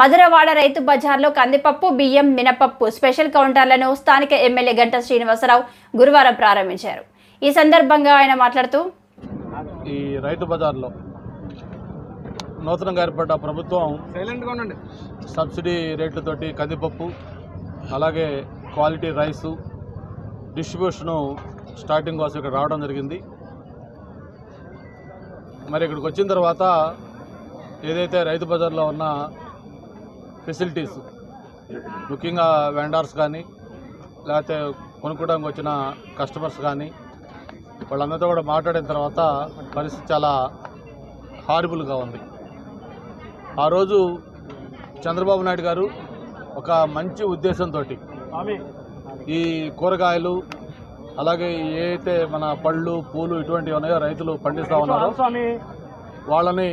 మధురవాడ రైతు బజార్లో కందిపప్పు బియ్యం మినపప్పు స్పెషల్ కౌంటర్లను స్థానిక ఎమ్మెల్యే గంట శ్రీనివాసరావు గురువారం ప్రారంభించారు. ఈ సందర్భంగా ఆయన మాట్లాడుతూ ఈ రైతు బజార్లో నూతనంగా ఏర్పడ్డ ప్రభుత్వం సైలెంట్గా ఉండండి. సబ్సిడీ రేట్లతోటి కందిపప్పు అలాగే క్వాలిటీ రైసు డిస్ట్రిబ్యూషను స్టార్టింగ్ కోసం ఇక్కడ రావడం జరిగింది. మరి ఇక్కడికి వచ్చిన తర్వాత ఏదైతే రైతు బజార్లో ఉన్న ఫెసిలిటీస్. ముఖ్యంగా వెండర్స్ కానీ లేకపోతే కొనుక్కోవడానికి వచ్చిన కస్టమర్స్ కానీ వాళ్ళందరితో కూడా మాట్లాడిన తర్వాత పరిస్థితి చాలా హారిబుల్గా ఉంది. ఆ రోజు చంద్రబాబు నాయుడు గారు ఒక మంచి ఉద్దేశంతో ఈ కూరగాయలు అలాగే ఏదైతే మన పళ్ళు పూలు ఇటువంటివి ఉన్నాయో రైతులు పండిస్తూ ఉన్నారో వాళ్ళని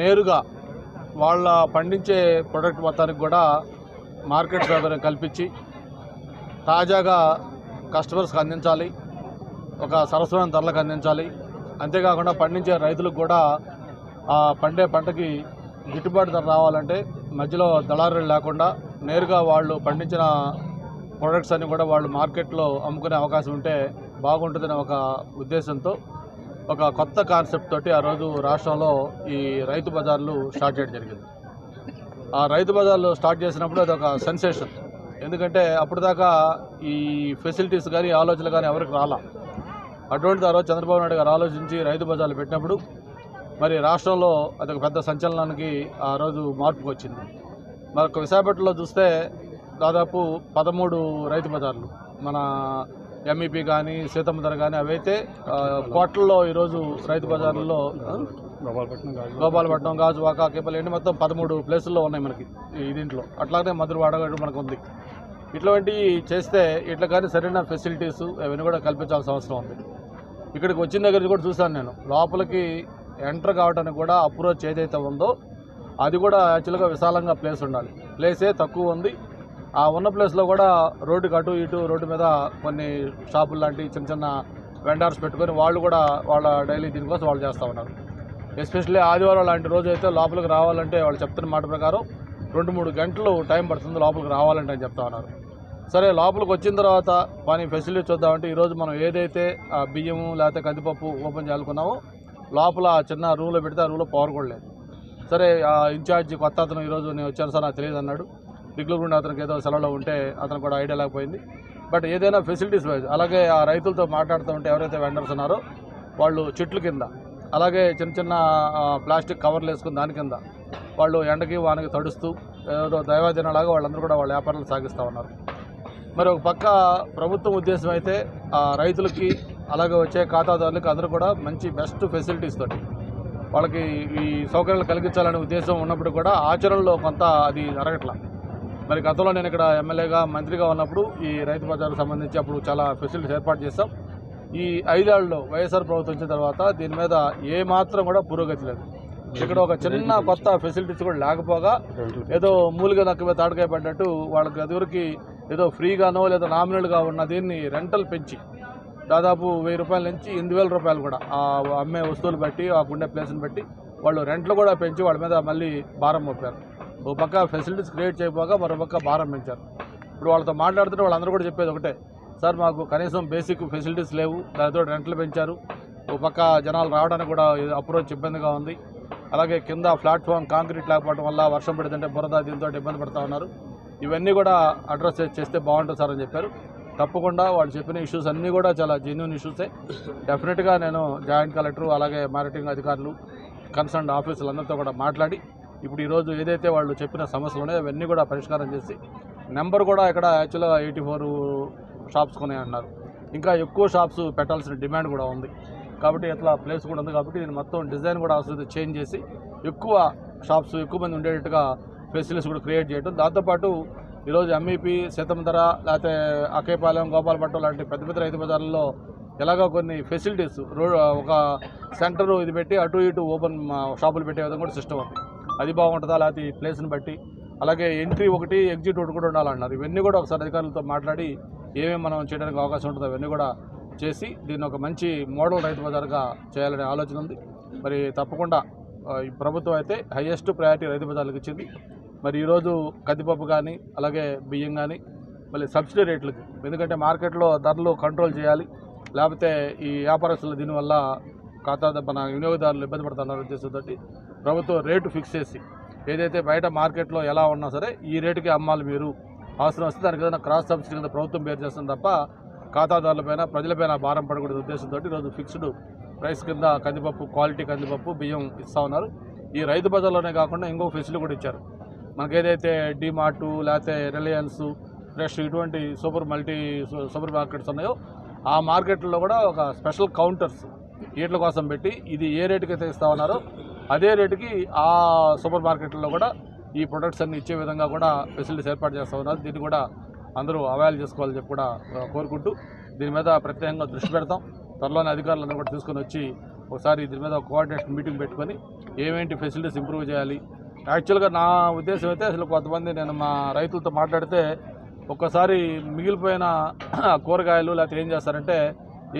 నేరుగా వాళ్ళ పండించే ప్రొడక్ట్ మొత్తానికి కూడా మార్కెట్ సౌకర్యం కల్పించి తాజాగా కస్టమర్స్కి అందించాలి. ఒక సరసమైన ధరలకు అందించాలి. అంతేకాకుండా పండించే రైతులకు కూడా ఆ పండే పంటకి గిట్టుబాటు ధర రావాలంటే మధ్యలో దళారులు లేకుండా నేరుగా వాళ్ళు పండించిన ప్రొడక్ట్స్ అన్ని కూడా వాళ్ళు మార్కెట్లో అమ్ముకునే అవకాశం ఉంటే బాగుంటుందనే ఒక ఉద్దేశంతో ఒక కొత్త కాన్సెప్ట్ తోటి ఆ రోజు రాష్ట్రంలో ఈ రైతు బజార్లు స్టార్ట్ చేయడం జరిగింది. ఆ రైతు బజార్లు స్టార్ట్ చేసినప్పుడు అది ఒక సెన్సేషన్. ఎందుకంటే అప్పటిదాకా ఈ ఫెసిలిటీస్ కానీ ఆలోచనలు కానీ ఎవరికి రాలా. అటువంటిది ఆ రోజు చంద్రబాబు నాయుడు గారు ఆలోచించి రైతు బజార్లు పెట్టినప్పుడు మరి రాష్ట్రంలో అదొక పెద్ద సంచలనానికి ఆ రోజు మార్పుకు వచ్చింది. మరి ఒక విశాఖపట్నంలో చూస్తే దాదాపు పదమూడు రైతు బజార్లు మన ఎంఈపీ కానీ సీతమ్మధర కానీ అవైతే కోట్లలో ఈరోజు రైతు బజార్లలో ఆ, గోపాలపట్నం గాజువాక కేపల్లి మొత్తం పదమూడు ప్లేసుల్లో ఉన్నాయి మనకి ఈ దీంట్లో. అట్లాగే మధురవాడ మనకు ఉంది ఇట్లాంటివి చేస్తే ఇట్లా కానీ సరైన ఫెసిలిటీస్ అవన్నీ కూడా కల్పించాల్సిన అవసరం ఉంది. ఇక్కడికి వచ్చిన దగ్గర కూడా చూశాను నేను. లోపలికి ఎంటర్ కావడానికి కూడా అప్రోచ్ ఏదైతే ఉందో అది కూడా యాక్చువల్గా విశాలంగా ప్లేస్ ఉండాలి. ప్లేసే తక్కువ ఉంది. ఆ ఉన్న ప్లేస్లో కూడా రోడ్డుకి అటు ఇటు రోడ్డు మీద కొన్ని షాపులు లాంటి చిన్న చిన్న వెండర్స్ పెట్టుకొని వాళ్ళు కూడా వాళ్ళ డైలీ దీనికోసం వాళ్ళు చేస్తూ ఉన్నారు. ఎస్పెషల్లీ ఆదివారం లాంటి రోజు అయితే లోపలికి రావాలంటే వాళ్ళు చెప్తున్న మాట ప్రకారం రెండు మూడు గంటలు టైం పడుతుంది లోపలికి రావాలంటే అని చెప్తా ఉన్నారు. సరే లోపలికి వచ్చిన తర్వాత పని ఫెసిలిటీ చూద్దామంటే ఈరోజు మనం ఏదైతే ఆ బియ్యము లేకపోతే కందిపప్పు ఓపెన్ చేయాలనుకున్నామో లోపల ఆ చిన్న రూమ్లో పెడితే ఆ రూమ్లో పవర్ కూడా లేదు. సరే ఆ ఇన్ఛార్జి కొత్త అతను ఈరోజు నేను వచ్చాను సార్ నాకు తెలియదు అన్నాడు. బిగ్లూరు అతనికి ఏదో సెలవులో ఉంటే అతను కూడా ఐడియా లేకపోయింది. బట్ ఏదైనా ఫెసిలిటీస్ వైజ్ అలాగే ఆ రైతులతో మాట్లాడుతూ ఉంటే ఎవరైతే వెండర్స్ ఉన్నారో వాళ్ళు చెట్ల కింద అలాగే చిన్న చిన్న ప్లాస్టిక్ కవర్లు వేసుకుని దాని కింద వాళ్ళు ఎండకి వానకి తడుస్తూ ఏదో దైవాదినలాగా వాళ్ళందరూ కూడా వాళ్ళ వ్యాపారాలు సాగిస్తూ ఉన్నారు. మరి ఒక పక్క ప్రభుత్వం ఉద్దేశం అయితే ఆ రైతులకి అలాగే వచ్చే ఖాతాదారులకి అందరూ కూడా మంచి బెస్ట్ ఫెసిలిటీస్ తోటి వాళ్ళకి ఈ సౌకర్యాలు కలిగించాలనే ఉద్దేశం ఉన్నప్పుడు కూడా ఆచరణలో కొంత అది జరగట్లా. మరి గతంలో నేను ఇక్కడ ఎమ్మెల్యేగా మంత్రిగా ఉన్నప్పుడు ఈ రైతు బజార్కు సంబంధించి అప్పుడు చాలా ఫెసిలిటీస్ ఏర్పాటు చేస్తాం ఈ ఐదేళ్ళలో వైఎస్ఆర్ ప్రభుత్వం వచ్చిన తర్వాత దీని మీద ఏ మాత్రం కూడా పురోగతి లేదు. ఇక్కడ ఒక చిన్న కొత్త ఫెసిలిటీస్ కూడా లేకపోగా ఏదో మూలిగా నక్క మీద తాడకాయ పడ్డట్టు వాళ్ళకి ఎదురుకి ఏదో ఫ్రీగానో లేదా నామినల్గా ఉన్న దీన్ని రెంటల్ పెంచి దాదాపు వెయ్యి రూపాయల నుంచి ఎనిమిది వేల రూపాయలు కూడా ఆ అమ్మే వస్తువులు బట్టి ఆ ఉండే ప్లేస్ని బట్టి వాళ్ళు రెంట్లు కూడా పెంచి వాళ్ళ మీద మళ్ళీ భారం మోపారు. ఓ పక్క ఫెసిలిటీస్ క్రియేట్ చేయకపోగా మరో పక్క భారం పెంచారు. ఇప్పుడు వాళ్ళతో మాట్లాడుతుంటే వాళ్ళందరూ కూడా చెప్పేది ఒకటే. సార్ మాకు కనీసం బేసిక్ ఫెసిలిటీస్ లేవు. దానితో రెంట్లు పెంచారు. ఓ పక్క జనాలు రావడానికి కూడా అప్రోచ్ ఇబ్బందిగా ఉంది. అలాగే కింద ప్లాట్ఫామ్ కాంక్రీట్ లేకపోవడం వల్ల వర్షం పడుతుంటే బురద దీంతో ఇబ్బంది పడుతూ ఉన్నారు. ఇవన్నీ కూడా అడ్రస్ చేస్తే బాగుంటుంది సార్ అని చెప్పారు. తప్పకుండా వాళ్ళు చెప్పిన ఇష్యూస్ అన్నీ కూడా చాలా జెన్యున్ ఇష్యూసే డెఫినెట్గా నేను జాయింట్ కలెక్టర్ అలాగే మారిటింగ్ అధికారులు కన్సర్న్ ఆఫీసులు అందరితో కూడా మాట్లాడి ఇప్పుడు ఈరోజు ఏదైతే వాళ్ళు చెప్పిన సమస్యలు ఉన్నాయో అవన్నీ కూడా పరిష్కారం చేసి నెంబర్ కూడా ఇక్కడ యాక్చువల్గా ఎయిటీ ఫోర్ షాప్స్ కొనే అన్నారు ఇంకా ఎక్కువ షాప్స్ పెట్టాల్సిన డిమాండ్ కూడా ఉంది. కాబట్టి ఇట్లా ప్లేస్ కూడా ఉంది కాబట్టి దీని మొత్తం డిజైన్ కూడా అవసరం చేంజ్ చేసి ఎక్కువ షాప్స్ ఎక్కువ మంది ఉండేటట్టుగా ఫెసిలిటీస్ కూడా క్రియేట్ చేయడం దాంతోపాటు ఈరోజు ఎంఈపీ సీతంధర లేకపోతే అకేపాలెం గోపాలపట్నం లాంటి పెద్ద పెద్ద రైతు బజార్లలో ఎలాగో కొన్ని ఫెసిలిటీస్ ఒక సెంటర్ ఇది పెట్టి అటు ఇటు ఓపెన్ షాపులు పెట్టే విధంగా కూడా సిస్టమ్ ఉంది. అది బాగుంటుందా? లేకపోతే ఈ ప్లేస్ని బట్టి. అలాగే ఎంట్రీ ఒకటి ఎగ్జిట్ ఒకటి కూడా ఉండాలన్నారు. ఇవన్నీ కూడా ఒకసారి అధికారులతో మాట్లాడి ఏమేమి మనం చేయడానికి అవకాశం ఉంటుందో అవన్నీ కూడా చేసి దీన్ని ఒక మంచి మోడల్ రైతు బజార్గా చేయాలనే ఆలోచన ఉంది. మరి తప్పకుండా ఈ ప్రభుత్వం అయితే హైయెస్ట్ ప్రయారిటీ రైతు బజార్లకు ఇచ్చింది. మరి ఈరోజు కందిపప్పు కానీ అలాగే బియ్యం కానీ మళ్ళీ సబ్సిడీ రేట్లకి. ఎందుకంటే మార్కెట్లో ధరలు కంట్రోల్ చేయాలి. లేకపోతే ఈ వ్యాపారస్తులు దీనివల్ల ఖాతా మన వినియోగదారులు ఇబ్బంది పడుతున్నారు ఉద్దేశంతో ప్రభుత్వం రేటు ఫిక్స్ చేసి ఏదైతే బయట మార్కెట్లో ఎలా ఉన్నా సరే ఈ రేటుకి అమ్మాలి మీరు. అవసరం వస్తే దానికి ఏదైనా క్రాస్ సబ్సిడీ కింద ప్రభుత్వం పేరు చేస్తుంది తప్ప ఖాతాదారులపైన ప్రజలపైన భారం పడకూడదు ఉద్దేశంతో ఈరోజు ఫిక్స్డ్ ప్రైస్ కింద కందిపప్పు క్వాలిటీ కందిపప్పు బియ్యం ఇస్తూ ఉన్నారు. ఈ రైతు బజార్లోనే కాకుండా ఇంకో ఫెసిలిటీ కూడా ఇచ్చారు. మనకేదైతే డిమార్టు లేకపోతే రిలయన్స్ ఫ్రెష్ ఇటువంటి super multi su- super markets ఉన్నాయో ఆ మార్కెట్లో కూడా ఒక స్పెషల్ కౌంటర్స్ వీటి కోసం పెట్టి ఇది ఏ రేటుకి అయితే ఇస్తా ఉన్నారో అదే రేటుకి ఆ సూపర్ మార్కెట్లో కూడా ఈ ప్రొడక్ట్స్ అన్ని ఇచ్చే విధంగా కూడా ఫెసిలిటీస్ ఏర్పాటు చేస్తూ ఉన్నారు. దీన్ని కూడా అందరూ అవైల్ చేసుకోవాలని చెప్పి కూడా కోరుకుంటూ దీని మీద ప్రత్యేకంగా దృష్టి పెడతాం. త్వరలోనే అధికారులను కూడా తీసుకొని వచ్చి ఒకసారి దీని మీద కోఆర్డినేషన్ మీటింగ్ పెట్టుకొని ఏమేంటి ఫెసిలిటీస్ ఇంప్రూవ్ చేయాలి. యాక్చువల్గా నా ఉద్దేశం అయితే అసలు కొంతమంది నేను మా రైతులతో మాట్లాడితే ఒక్కసారి మిగిలిపోయిన కూరగాయలు లేకపోతే ఏం చేస్తారంటే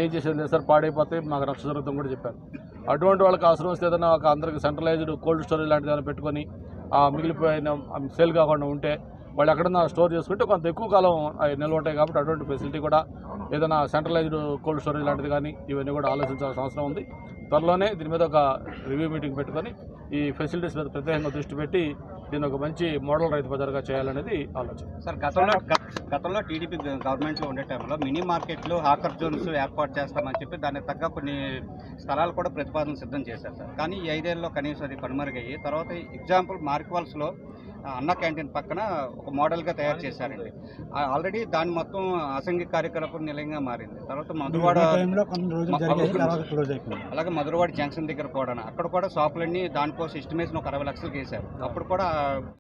ఏం చేసేది లేదు సార్ పాడైపోతాయి మాకు రక్ష జరుగుతుంది కూడా చెప్పారు. అటువంటి వాళ్ళకి అవసరం వస్తే ఏదైనా ఒక అందరికి సెంట్రలైజ్డ్ కోల్డ్ స్టోరేజ్ లాంటిది ఏదైనా పెట్టుకొని మిగిలిపోయిన సేల్ కాకుండా ఉంటే వాళ్ళు ఎక్కడన్నా స్టోర్ చేసుకుంటే కొంత ఎక్కువ కాలం అవి నిల్వ ఉంటాయి కాబట్టి అటువంటి ఫెసిలిటీ కూడా ఏదైనా సెంట్రలైజ్డ్ కోల్డ్ స్టోరేజ్ లాంటిది కానీ ఇవన్నీ కూడా ఆలోచించాల్సిన అవసరం ఉంది. త్వరలోనే దీని మీద ఒక రివ్యూ మీటింగ్ పెట్టుకొని ఈ ఫెసిలిటీస్ మీద ప్రత్యేకంగా దృష్టి పెట్టి దీన్ని ఒక మంచి మోడల్ రైతు బజార్గా చేయాలనేది ఆలోచన. సార్ గతంలో గతంలో టీడీపీ గవర్నమెంట్లో ఉండే టైంలో మినీ మార్కెట్లు హాకర్ జోన్స్ ఏర్పాటు చేస్తామని చెప్పి దానికి తగ్గ కొన్ని స్థలాలు కూడా ప్రతిపాదన సిద్ధం చేశారు సార్. కానీ ఈ ఐదేళ్ళలో కనీసం అది కనుమరుగయ్యి తర్వాత ఎగ్జాంపుల్ మార్క్వాల్స్లో అన్న క్యాంటీన్ పక్కన ఒక మోడల్గా తయారు చేశారండి. ఆల్రెడీ దాని మొత్తం అసంఘిక కార్యకలాపం నిలయంగా మారింది. తర్వాత అయిపోయింది. అలాగే మధురవాడ జంక్షన్ దగ్గర కూడా అక్కడ కూడా షాపులన్నీ దానికోసం ఎస్టిమేషన్ ఒక అరవై లక్షలకు వేశారు. అప్పుడు కూడా